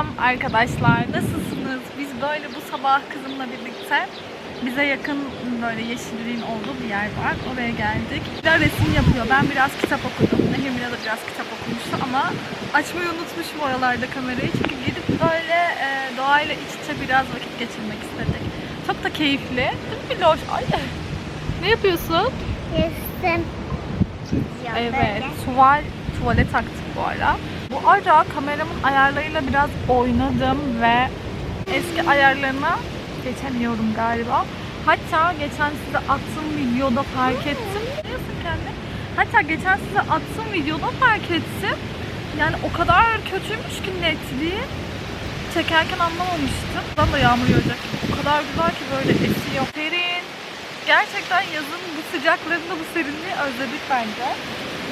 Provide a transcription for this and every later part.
Selam arkadaşlar. Nasılsınız? Biz böyle bu sabah kızımla birlikte bize yakın böyle yeşilliğin olduğu bir yer var. Oraya geldik. Bir resim yapıyor. Ben biraz kitap okudum. Nehir de biraz kitap okumuştu ama açmayı unutmuşum oralarda kamerayı. Çünkü gidip böyle e, doğayla iç içe biraz vakit geçirmek istedik. Çok da keyifli. Değil mi Biloş? Ay. Ne yapıyorsun? Resim Evet, tuval, tuvale taktık bu ara. Bu ara kameramın ayarlarıyla biraz oynadım ve eski ayarlarına geçemiyorum galiba. Hatta geçen size attığım videoda fark ettim. Ne diyorsun kendi? Hatta geçen size attığım videoda fark ettim. Yani o kadar kötüymüş ki netliği. Çekerken anlamamıştım. Ben de yağmur yağacak. O kadar güzel ki böyle esiyor. Serin. Gerçekten yazın bu sıcaklarında bu serinliği özledik bence.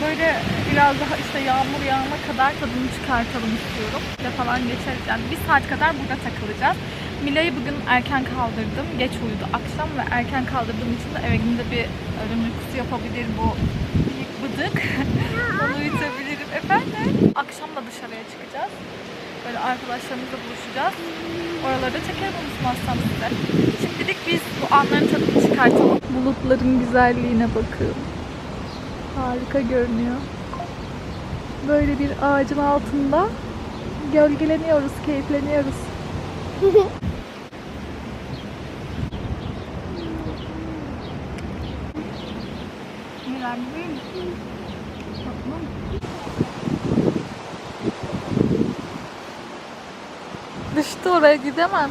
Böyle biraz daha işte yağmur yağana kadar tadını çıkartalım istiyorum. Bir falan geçeriz. Yani bir saat kadar burada takılacağız. Mila'yı bugün erken kaldırdım. Geç uyudu akşam ve erken kaldırdığım için de eve gidince bir ölüm uykusu yapabilir bu büyük bıdık. Onu uyutabilirim. Efendim? Akşam da dışarıya çıkacağız. Böyle arkadaşlarımızla buluşacağız. Oralarda çekerim unutmazsam size. Şimdilik biz bu anların tadını çıkartalım. Bulutların güzelliğine bakın. Harika görünüyor. Böyle bir ağacın altında gölgeleniyoruz, keyifleniyoruz. Düştü oraya gidemem.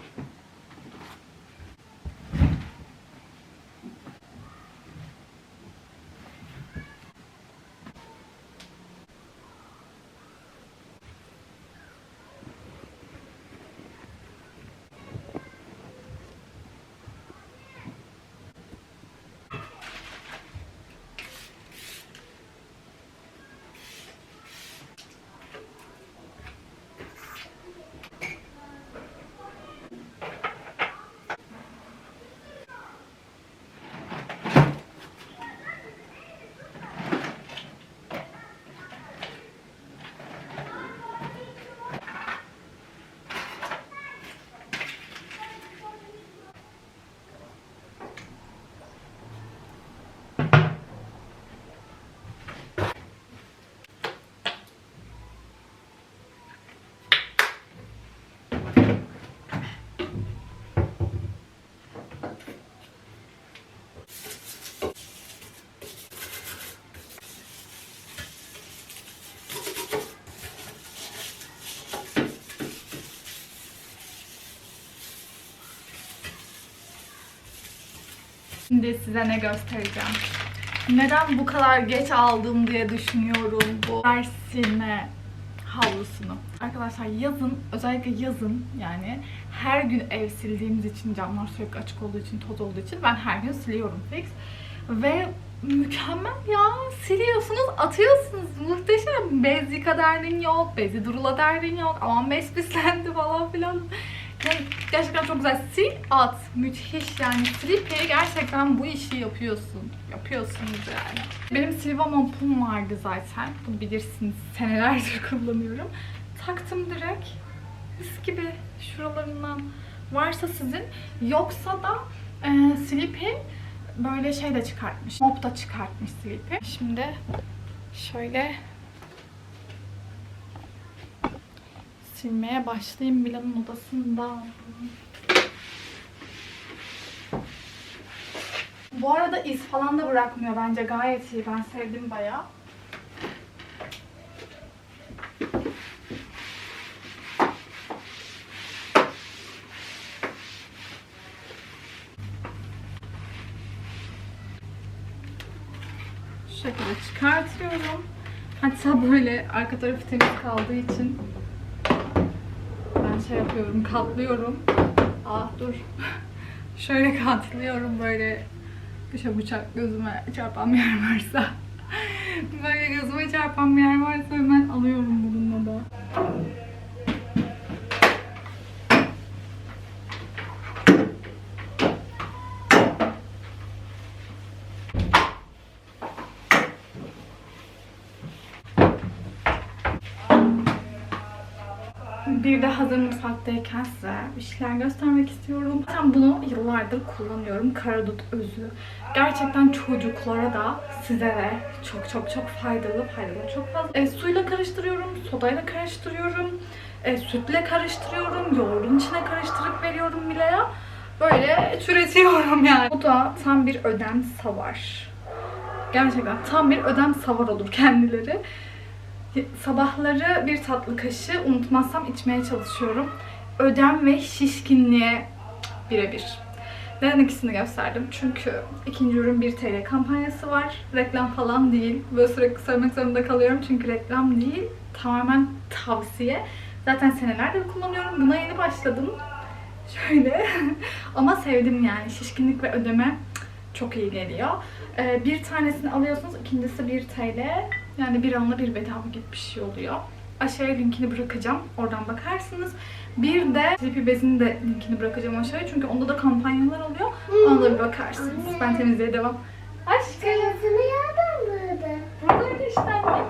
Şimdi size ne göstereceğim. Neden bu kadar geç aldım diye düşünüyorum bu Mersin'e havlusunu. Arkadaşlar yazın, özellikle yazın yani her gün ev sildiğimiz için, camlar sürekli açık olduğu için, toz olduğu için ben her gün siliyorum fix. Ve mükemmel ya. Siliyorsunuz, atıyorsunuz. Muhteşem. Bez yıka derdin yok, bezi durula derdin yok. Aman bez pislendi falan filan. Yani gerçekten çok güzel. Sil at. Müthiş yani. Slipper'i gerçekten bu işi yapıyorsun. Yapıyorsunuz yani. Benim Silva mompum vardı zaten. Bunu bilirsiniz. Senelerdir kullanıyorum. Taktım direkt. Mis gibi şuralarından varsa sizin. Yoksa da e, Sleepy böyle şey de çıkartmış. Mop da çıkartmış Sleepy. Şimdi şöyle silmeye başlayayım Mila'nın odasında. Bu arada iz falan da bırakmıyor bence gayet iyi. Ben sevdim bayağı. Şu şekilde çıkartıyorum. Hatta böyle arka tarafı temiz kaldığı için şey yapıyorum, katlıyorum. Ah dur. Şöyle katlıyorum böyle dışa bıçak gözüme çarpan bir yer varsa. böyle gözüme çarpan bir yer varsa hemen alıyorum bununla da. Bir de hazır mutfaktayken size bir şeyler göstermek istiyorum. Ben bunu yıllardır kullanıyorum. Karadut özü. Gerçekten çocuklara da size de çok çok çok faydalı. Faydalı çok fazla. E, suyla karıştırıyorum, sodayla karıştırıyorum, e, sütle karıştırıyorum, yoğurdun içine karıştırıp veriyorum Mila'ya. Böyle türetiyorum yani. Bu da tam bir ödem savar. Gerçekten tam bir ödem savar olur kendileri. Sabahları bir tatlı kaşığı unutmazsam içmeye çalışıyorum. Ödem ve şişkinliğe birebir. Neden ikisini gösterdim? Çünkü ikinci ürün 1 TL kampanyası var. Reklam falan değil. Böyle sürekli söylemek zorunda kalıyorum çünkü reklam değil. Tamamen tavsiye. Zaten senelerdir kullanıyorum. Buna yeni başladım. Şöyle. Ama sevdim yani. Şişkinlik ve ödeme çok iyi geliyor. Ee, bir tanesini alıyorsunuz, ikincisi 1 TL. Yani bir anla bir bedava gibi bir şey oluyor. Aşağıya linkini bırakacağım. Oradan bakarsınız. Bir de Sleepy Bez'in de linkini bırakacağım aşağıya. Çünkü onda da kampanyalar oluyor. Ona da bir bakarsınız. Ben temizliğe devam. Aşkım. Kayasını yerden burada. Buradaydı işte anne.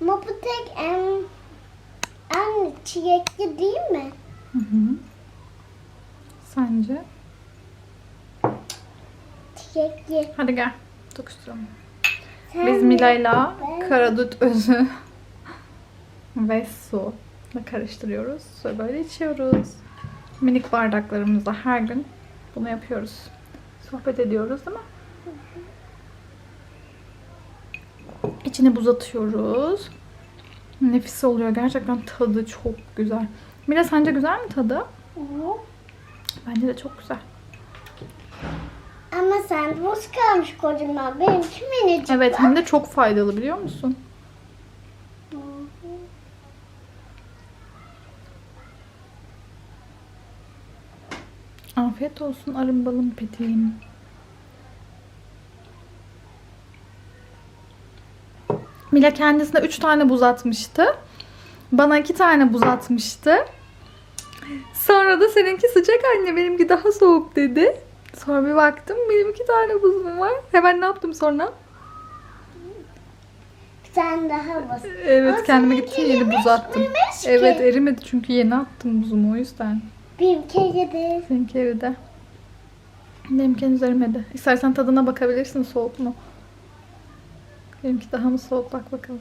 Ama bu tek en, en çilekli değil mi? Hı hı. Sence? Çilekli. Hadi gel. Tokuşturalım. Sen Biz Mila'yla karadut özü ve su karıştırıyoruz ve böyle içiyoruz. Minik bardaklarımızda her gün bunu yapıyoruz. Sohbet ediyoruz değil mi? İçine buz atıyoruz. Nefis oluyor. Gerçekten tadı çok güzel. Mila sence güzel mi tadı? Hı. Bence de çok güzel. Ama sen buz kalmış kocaman. Benimki minicik. Evet hem de çok faydalı biliyor musun? Afiyet olsun arım balım peteğim. Mila kendisine 3 tane buz atmıştı. Bana 2 tane buz atmıştı. Sonra da seninki sıcak anne benimki daha soğuk dedi. Sonra bir baktım benim 2 tane buzum var. Hemen ne yaptım sonra? Sen daha bas. Evet Aa, kendime gittim yeni buz attım. ki? Evet erimedi çünkü yeni attım buzumu o yüzden. Benimki yedi. Seninki evde. Benimki henüz erimedi. İstersen tadına bakabilirsin soğuk mu? Benimki daha mı soğuk bak bakalım.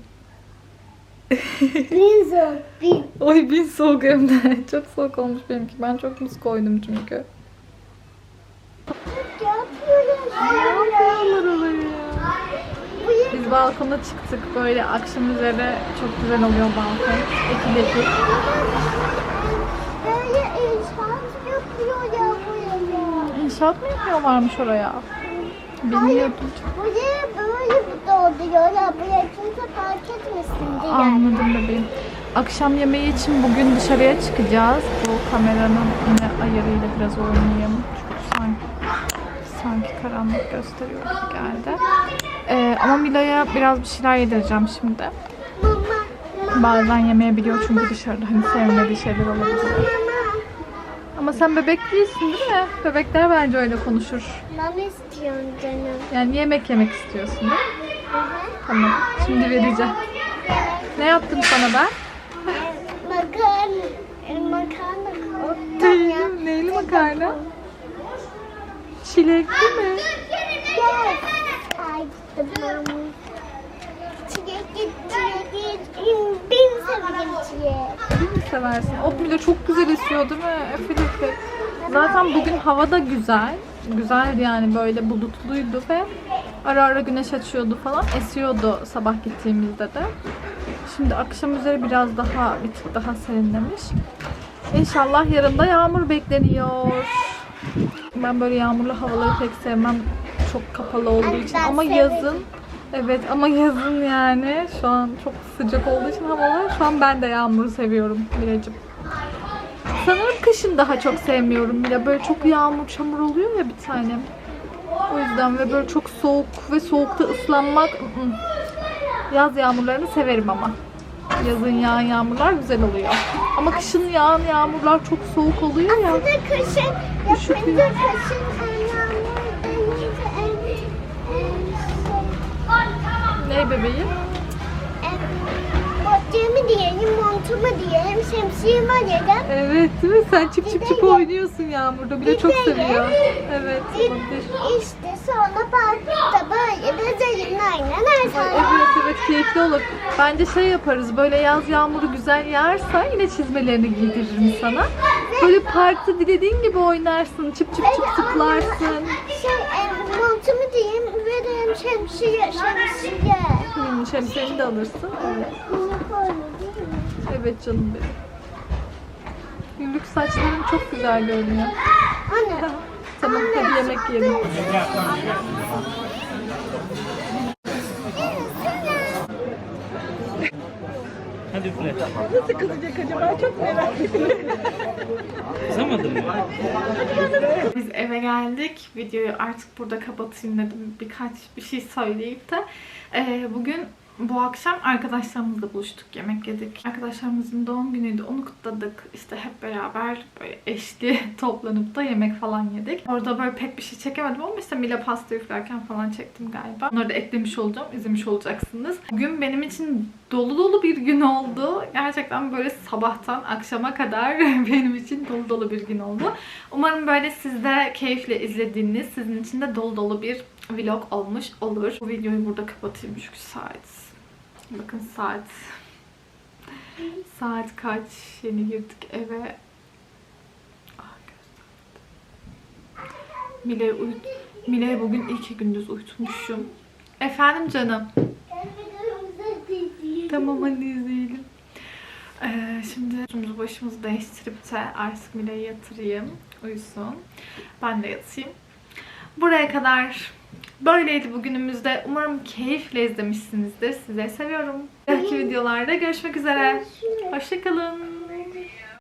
Bin zor. Bin. Oy bin soğuk hem de. Çok soğuk olmuş benimki. Ben çok buz koydum çünkü. Yapıyorum. Biz balkona çıktık böyle akşam üzere çok güzel oluyor balkon. Ekil ekil. Böyle inşaat yapıyor ya buraya. İnşaat mı yapıyorlarmış oraya? Bilmiyordum. Buraya böyle dolduruyorlar. Buraya kimse fark etmesin diye. Anladım bebeğim. Akşam yemeği için bugün dışarıya çıkacağız. Bu kameranın yine ayarıyla biraz oynayayım. Çünkü sanki, sanki karanlık gösteriyor gibi geldi. Ee, ama Mila'ya biraz bir şeyler yedireceğim şimdi. Bazen yemeyebiliyor çünkü dışarıda hani sevmediği şeyler olabiliyor. Ama sen bebek değilsin değil mi? Bebekler bence öyle konuşur. Mama istiyorum canım. Yani yemek yemek istiyorsun değil mi? Hı hı. Tamam. Şimdi vereceğim. Ne yaptım sana ben? Makarna. e, Makarna. Neyli, neyli makarna? Çilekli mi? Yes. Ay Değil mi seversin? O bile çok güzel esiyor değil mi? Efil efil. Zaten bugün hava da güzel. Güzeldi yani böyle bulutluydu ve ara ara güneş açıyordu falan. Esiyordu sabah gittiğimizde de. Şimdi akşam üzeri biraz daha bir tık daha serinlemiş. İnşallah yarın da yağmur bekleniyor. Ben böyle yağmurlu havaları pek sevmem. Çok kapalı olduğu için ama yazın Evet ama yazın yani şu an çok sıcak olduğu için havalar şu an ben de yağmuru seviyorum Miracım. Sanırım kışın daha çok sevmiyorum bile. Böyle çok yağmur çamur oluyor ya bir tanem. O yüzden ve böyle çok soğuk ve soğukta ıslanmak. Yaz yağmurlarını severim ama. Yazın yağan yağmurlar güzel oluyor. Ama kışın yağan yağmurlar çok soğuk oluyor ya. De kışın yapınca kışın Ne bebeğim? Botçamı diyelim, montumu diyelim, şemsiye var ya da Evet değil mi? Sen çıp çıp çıp oynuyorsun yağmurda. Bir de çok de- seviyor. Evet olabilir. işte sonra parkta böyle bezeyin aynen her zaman. Evet evet keyifli olur. Bence şey yaparız böyle yaz yağmuru güzel yağarsa yine çizmelerini giydiririm sana. Böyle parkta dilediğin gibi oynarsın. Çıp çıp çıp zıplarsın. Şey, e, montumu diyeyim şemsiye, şemsiye. Hmm, şemsiyeni de alırsın. Evet. Evet canım benim. Günlük saçların çok güzel görünüyor. Anne, Tamam hadi yemek yiyelim. Üfle. Nasıl kızacak acaba? Çok merak ediyorum. Kızamadın mı? Biz eve geldik. Videoyu artık burada kapatayım dedim. Birkaç bir şey söyleyip de. Ee, bugün bu akşam arkadaşlarımızla buluştuk. Yemek yedik. Arkadaşlarımızın doğum günüydü. Onu kutladık. İşte hep beraber böyle eşli toplanıp da yemek falan yedik. Orada böyle pek bir şey çekemedim ama işte Mila pasta üflerken falan çektim galiba. Onları da eklemiş olacağım. izlemiş olacaksınız. Bugün benim için dolu dolu bir gün oldu. Gerçekten böyle sabahtan akşama kadar benim için dolu dolu bir gün oldu. Umarım böyle siz de keyifle izlediğiniz, sizin için de dolu dolu bir vlog olmuş olur. Bu videoyu burada kapatayım çünkü saat. Bakın saat. Saat kaç? Yeni girdik eve. Ah, Mile'yi uyut. Mile'yi bugün iki gündüz uyutmuşum. Efendim canım. Tamam hadi izleyelim. Ee, şimdi başımızı değiştirip de artık Mile'yi yatırayım. Uyusun. Ben de yatayım. Buraya kadar böyleydi bugünümüzde. Umarım keyifle izlemişsinizdir. Size seviyorum. Belki videolarda görüşmek üzere. Hoşçakalın.